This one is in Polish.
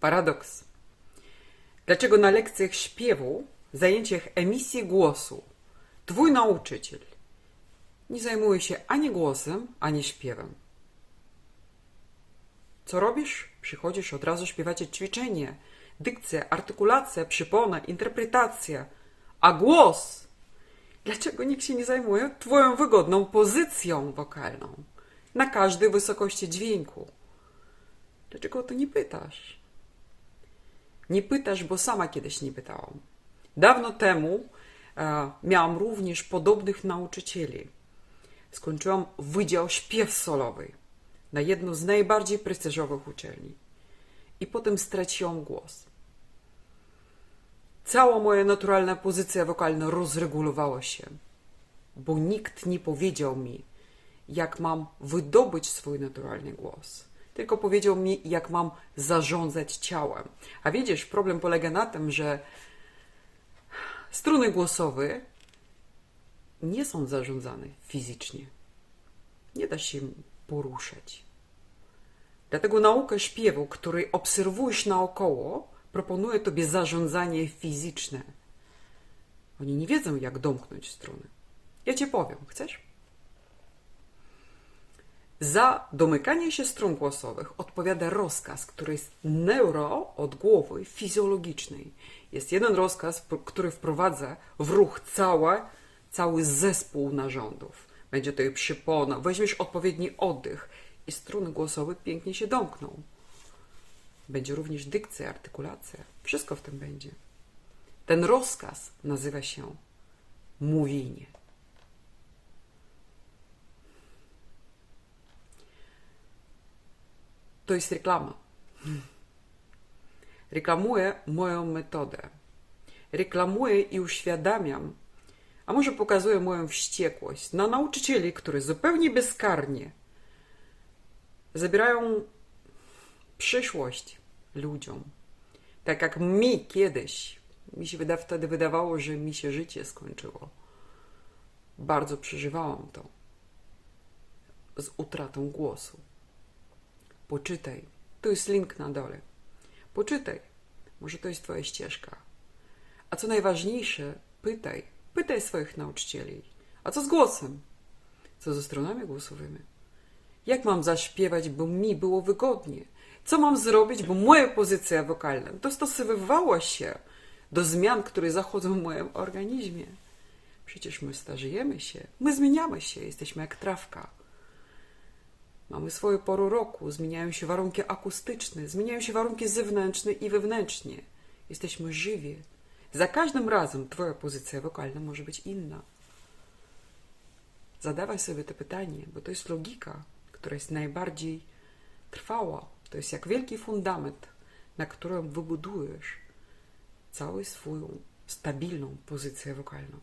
Paradoks. Dlaczego na lekcjach śpiewu, zajęciach emisji głosu, twój nauczyciel nie zajmuje się ani głosem, ani śpiewem? Co robisz? Przychodzisz od razu śpiewacie ćwiczenie, dykcja, artykulacja, przypona, interpretacja. A głos? Dlaczego nikt się nie zajmuje twoją wygodną pozycją wokalną na każdej wysokości dźwięku? Dlaczego o to nie pytasz? Nie pytasz, bo sama kiedyś nie pytałam. Dawno temu e, miałam również podobnych nauczycieli. Skończyłam Wydział Śpiew Solowy na jedną z najbardziej prestiżowych uczelni. I potem straciłam głos. Cała moja naturalna pozycja wokalna rozregulowała się, bo nikt nie powiedział mi, jak mam wydobyć swój naturalny głos. Tylko powiedział mi, jak mam zarządzać ciałem. A widzisz, problem polega na tym, że struny głosowe nie są zarządzane fizycznie. Nie da się poruszać. Dlatego nauka śpiewu, której obserwujesz naokoło, proponuje tobie zarządzanie fizyczne. Oni nie wiedzą, jak domknąć struny. Ja ci powiem, chcesz? Za domykanie się strun głosowych odpowiada rozkaz, który jest neuro od głowy fizjologicznej. Jest jeden rozkaz, który wprowadza w ruch całe, cały zespół narządów. Będzie to i przypona, weźmiesz odpowiedni oddech i struny głosowe pięknie się domkną. Będzie również dykcja, artykulacja. Wszystko w tym będzie. Ten rozkaz nazywa się mówienie. To jest reklama. Reklamuję moją metodę. Reklamuję i uświadamiam, a może pokazuję moją wściekłość na nauczycieli, którzy zupełnie bezkarnie zabierają przyszłość ludziom. Tak jak mi kiedyś, mi się wyda, wtedy wydawało, że mi się życie skończyło. Bardzo przeżywałam to z utratą głosu. Poczytaj, tu jest link na dole. Poczytaj, może to jest Twoja ścieżka. A co najważniejsze, pytaj, pytaj swoich nauczycieli. A co z głosem? Co ze stronami głosowymi? Jak mam zaśpiewać, by mi było wygodnie? Co mam zrobić, by moja pozycja wokalna dostosowywała się do zmian, które zachodzą w moim organizmie? Przecież my starzejemy się, my zmieniamy się, jesteśmy jak trawka. Mamy swoje pory roku, zmieniają się warunki akustyczne, zmieniają się warunki zewnętrzne i wewnętrznie. Jesteśmy żywi. Za każdym razem Twoja pozycja wokalna może być inna. Zadawaj sobie to pytanie, bo to jest logika, która jest najbardziej trwała. To jest jak wielki fundament, na którym wybudujesz całą swoją stabilną pozycję wokalną.